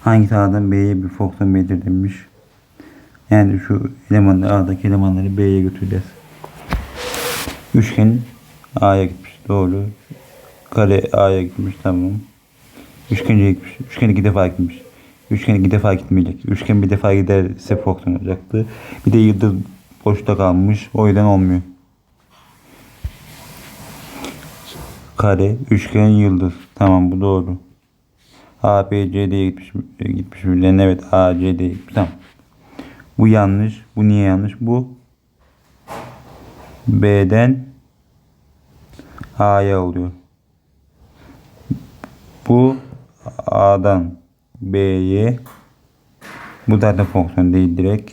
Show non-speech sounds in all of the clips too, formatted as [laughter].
Hangisi A'dan B'ye bir fonksiyon belirtilmiş. Yani şu elemanları A'daki elemanları B'ye götüreceğiz. Üçgen A'ya gitmiş. Doğru. Kare A'ya gitmiş. Tamam. Üçgen gitmiş. Üçgen iki defa gitmiş. Üçgen iki defa gitmeyecek. Üçgen bir defa giderse fonksiyon olacaktı. Bir de yıldız boşta kalmış. O yüzden olmuyor. Kare, üçgen, yıldız. Tamam bu doğru. A, B, C, D'ye gitmiş, gitmiş birilerine. Evet A, C, D'ye gitmiş. Tamam. Bu yanlış. Bu niye yanlış? Bu B'den A'ya oluyor. Bu A'dan B'ye bu zaten fonksiyon değil direkt.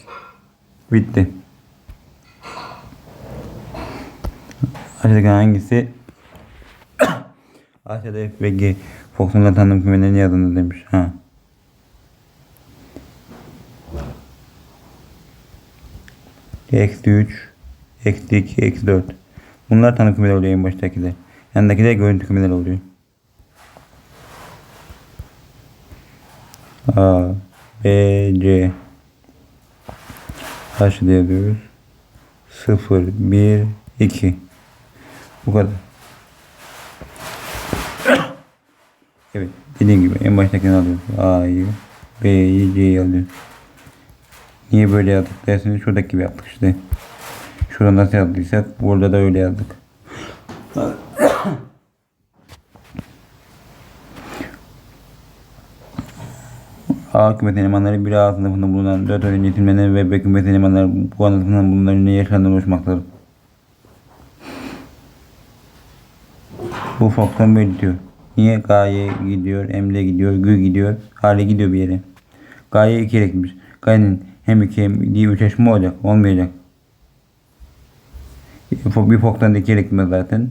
Bitti. Aşağıdaki hangisi Aşağıda F ve G fonksiyonlar tanım kümelerinin yazını demiş. Ha. Eksi 3, eksi 2, eksi 4. Bunlar tanım kümeleri oluyor en baştakiler. Yanındakiler görüntü kümeleri oluyor. A, B, C. Aşağıda yazıyoruz. 0, 1, 2. Bu kadar. Evet. Dediğim gibi en baştakini alıyoruz. A'yı, B'yi, C'yi alıyoruz. Niye böyle yazdık derseniz şuradaki gibi yaptık işte. Şurada nasıl yazdıysak burada da öyle yazdık. A kümet elemanları bir A sınıfında bulunan 4 öğrenci yetimlerine ve B kümet elemanları bu ana sınıfından bulunan ne yaşlarından oluşmaktadır. Bu fonksiyon belirtiyor. Niye Gaye gidiyor, Emre gidiyor, Gü gidiyor, Hale gidiyor bir yere. Gaye iki gitmiş. Gaye'nin hem iki hem diye üç eşmi olacak, olmayacak. Bir fonksiyon da iki gitmez zaten.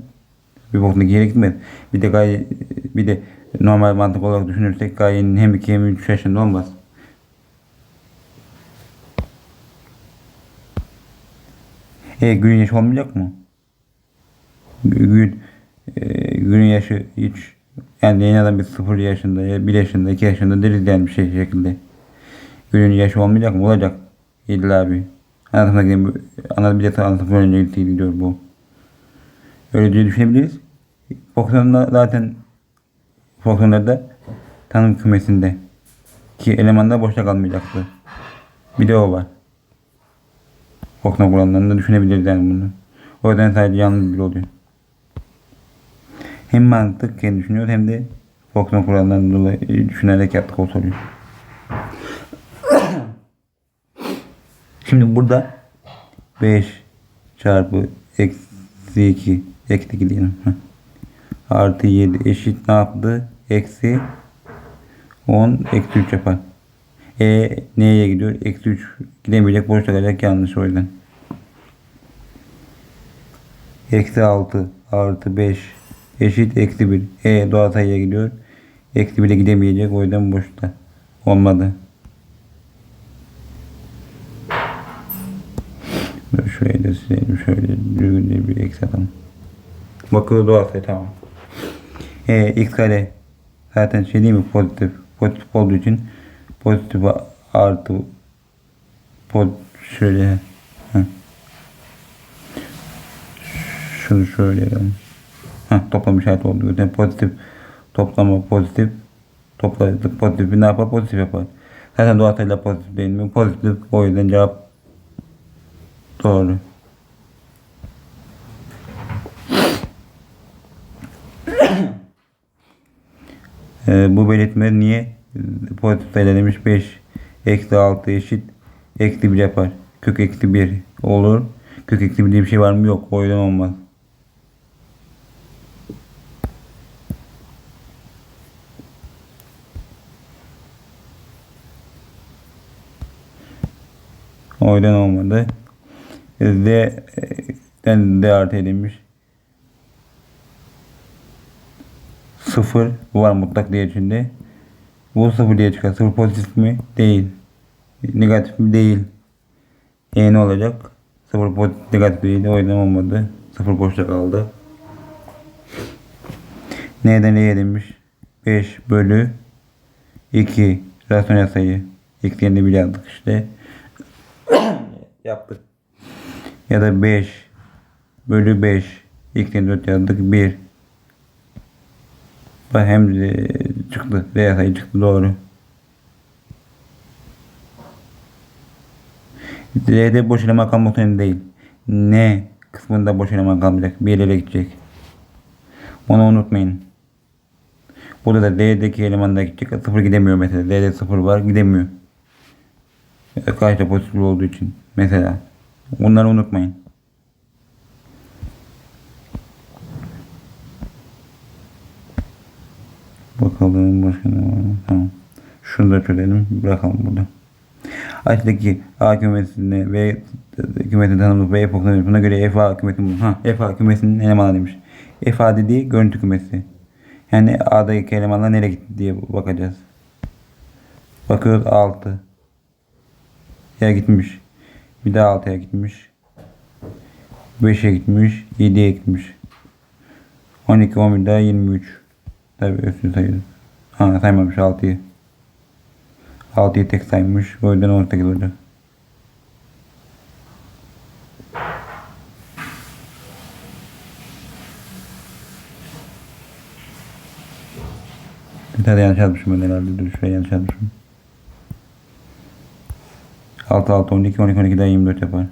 Bir fonksiyon iki gitmez. Bir de Gaye, bir de normal mantık olarak düşünürsek Gaye'nin hem iki hem üç olmaz. E Gül'ün yaşı olmayacak mı? Gül, e, Gül'ün yaşı hiç yani en azından bir 0 yaşında, ya 1 yaşında, 2 yaşında deriz yani bir şey şekilde. Gül'ün yaşı olmayacak mı? Olacak. İlla bir. Anlatımda gideyim. Anlat bir de anlatım önce gidiyor bu. Öyle diye düşünebiliriz. Fonksiyonda zaten fonksiyonlarda tanım kümesinde ki elemanda boşta kalmayacaktı. Bir de o var. Fonksiyon kuramlarında düşünebiliriz yani bunu. O yüzden sadece yalnız bir oluyor. Hem mantık kendi düşünüyor hem de fonksiyon kurallarından dolayı düşünerek yaptık o soruyu. [coughs] Şimdi burada 5 çarpı eksi 2 eksi 2 diyelim. Artı 7 eşit ne yaptı? Eksi 10 eksi 3 yapar. E neye gidiyor? Eksi 3 gidemeyecek boşta kalacak yanlış o yüzden. Eksi 6 artı 5 eşit eksi 1. E doğal sayıya gidiyor. Eksi 1'e gidemeyecek o yüzden boşta. Olmadı. Dur şurayı da silelim. Şöyle düzgün bir eksi atalım. Bakıyor doğal sayı tamam. E, x kare zaten şey değil mi pozitif. Pozitif olduğu için pozitif artı pozitif şöyle heh. şunu şöyle yapalım. Heh, toplam işareti oldu. Yani pozitif toplama pozitif topladık pozitif ne yapar pozitif yapar. Zaten doğal sayılar pozitif değil mi? Pozitif o yüzden cevap doğru. [clears throat] Ee, bu belirtme niye pozitif demiş 5 eksi 6 eşit eksi 1 yapar. Kök eksi 1 olur. Kök eksi 1 diye bir şey var mı? Yok. O yüzden olmaz. O yüzden olmadı. Z den D artı edilmiş. Sıfır bu var mutlak değer içinde. Bu sıfır diye çıkar. Sıfır pozitif mi? Değil. Negatif mi? Değil. E ne olacak? Sıfır pozitif negatif değil. O yüzden olmadı. Sıfır boşta kaldı. Neden E demiş? 5 bölü 2 rasyonel sayı. X'lerini bile yazdık işte. [coughs] Yaptık. Ya da 5 bölü 5 X'lerini 4 yazdık. 1 Bak hem de çıktı. Reel sayı çıktı doğru. D'de boş eleman kalmak değil. N kısmında boş eleman kalmayacak. Bir yere gidecek. Onu unutmayın. Burada da D'deki eleman da gidecek. Sıfır gidemiyor mesela. D'de sıfır var gidemiyor. Karşıda pozitif olduğu için. Mesela. Bunları unutmayın. Bakalım başka ne var? Tamam. Şunu da çözelim. Bırakalım burada. Aşağıdaki A kümesine ve kümesinin tanımlı ve F. Buna göre F A kümesinin ha F A kümesinin elemanı demiş. F A dediği görüntü kümesi. Yani A'daki elemanlar nereye gitti diye bakacağız. Bakıyoruz 6. Ya gitmiş. Bir daha 6'ya gitmiş. 5'e gitmiş. 7'ye gitmiş. 12, 11 daha 23. Tabii üstünü sayıyoruz. Ha saymamış 6'yı. 6'yı tek saymış. O yüzden 18 olacak. Bir tane yanlış yazmışım ben herhalde. Dur şuraya yanlış yazmışım. 6 6 12 12 12 daha 24 yapar.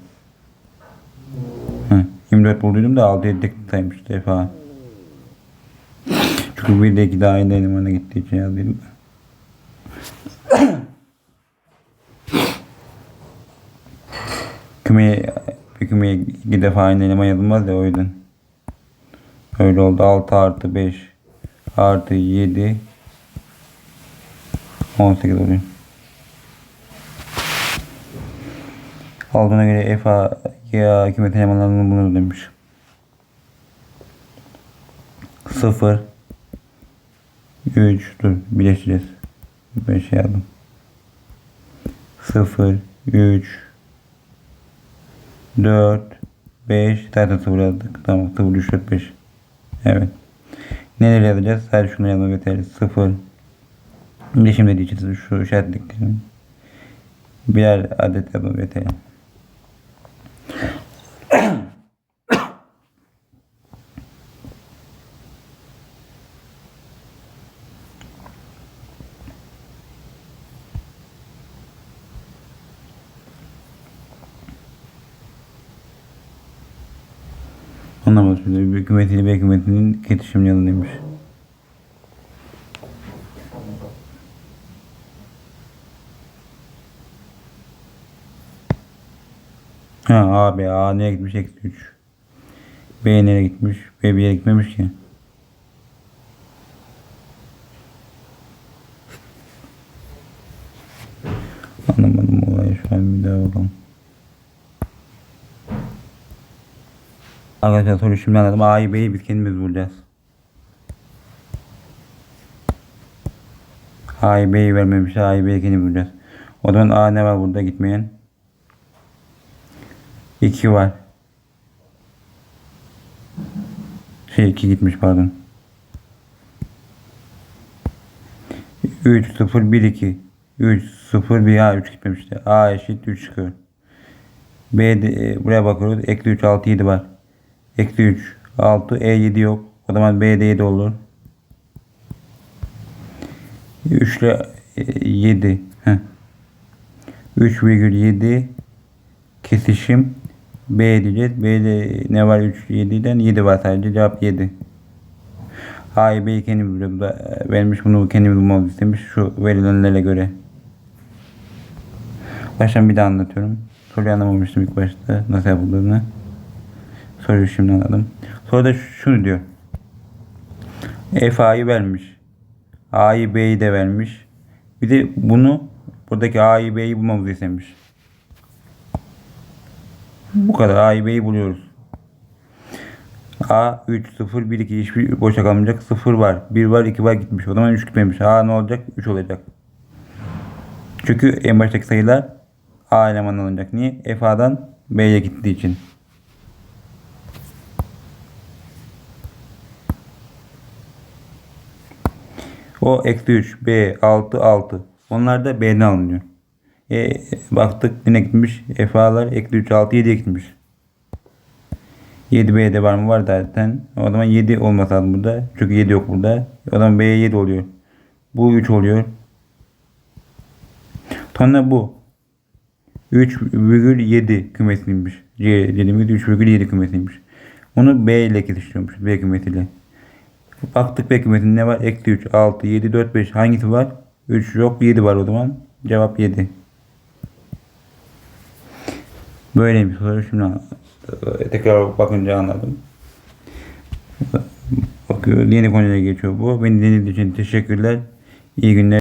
Hı, 24 bulduydum da 6'yı tek saymış defa. Çünkü bir de iki daha aynı elemana gittiği için yazdıydım. [coughs] kümeye, bir kümeye iki defa aynı eleman yazılmaz ya o yüzden. Öyle oldu. 6 artı 5 artı 7 18 oluyor. Aldığına göre F A G A hükümet elemanlarının bunu demiş. 0 3 dur birleştireceğiz. Ben şey aldım. 0 3 4 5 zaten 0 yazdık. Tamam 0 3 4 5. Evet. Neler yazacağız? Sadece şunu yazmak yeterli. 0 Birleşim dediği için şu işaretliklerim. Birer adet yazmak yeterli. Anlamadım şimdi. Bir hükümetiyle bir hükümetinin ketişim yanındaymış. Ha A, B. A nereye gitmiş? Eksi 3. B nereye gitmiş? B bir yere gitmemiş ki. Anlamadım olayı şu an bir daha bakalım. Arkadaşlar soruyu şimdi anladım. A'yı B'yi biz kendimiz bulacağız. A'yı B'yi vermemiş. A'yı B'yi kendimiz bulacağız. O zaman A ne var burada gitmeyen? 2 var. Şey 2 gitmiş pardon. 3 0 1 2 3 0 1 A 3 gitmemişti. A eşit 3 çıkıyor. B de, e, buraya bakıyoruz. Ekli 3 6 7 var. Eksi 3 6 E 7 yok. O zaman B de 7 olur. 3 ile 7 3,7 kesişim B diyeceğiz. B'de ne var 3 7'den 7 var sadece. Cevap 7. A'yı B'yi kendim biliyorum da vermiş bunu kendim bulmamı istemiş şu verilenlere göre. Baştan bir daha anlatıyorum. Soruyu anlamamıştım ilk başta nasıl yapıldığını. Soruyu şimdi anladım. Sonra da şunu diyor. F A'yı vermiş. A'yı B'yi de vermiş. Bir de bunu buradaki A'yı B'yi bulmamızı istemiş. Bu kadar A'yı B'yi buluyoruz. A 3 0 1 2 hiçbir boşa kalmayacak. 0 var. 1 var 2 var gitmiş. O zaman 3 gitmemiş. A ne olacak? 3 olacak. Çünkü en baştaki sayılar A elemanı alınacak. Niye? F A'dan B'ye gittiği için. O eksi 3, B, 6, 6. Onlar da B'den alınıyor. E, baktık yine gitmiş. Fa'lar eksi 3, 6, 7 gitmiş. 7 B'de var mı? Var zaten. O zaman 7 olması lazım burada. Çünkü 7 yok burada. O zaman B'ye 7 oluyor. Bu 3 oluyor. Sonra bu. 3,7 kümesiymiş. C dediğimiz 3,7 kümesiymiş. Onu B ile kesiştiriyormuş. B kümesiyle. Baktık B kümesinde ne var? Eksi 3, 6, 7, 4, 5. Hangisi var? 3 yok. 7 var o zaman. Cevap 7. Böyle bir soru. Şimdi an- tekrar bakınca anladım. Bakıyor. Yeni konuya geçiyor bu. Beni dinlediğiniz için teşekkürler. İyi günler.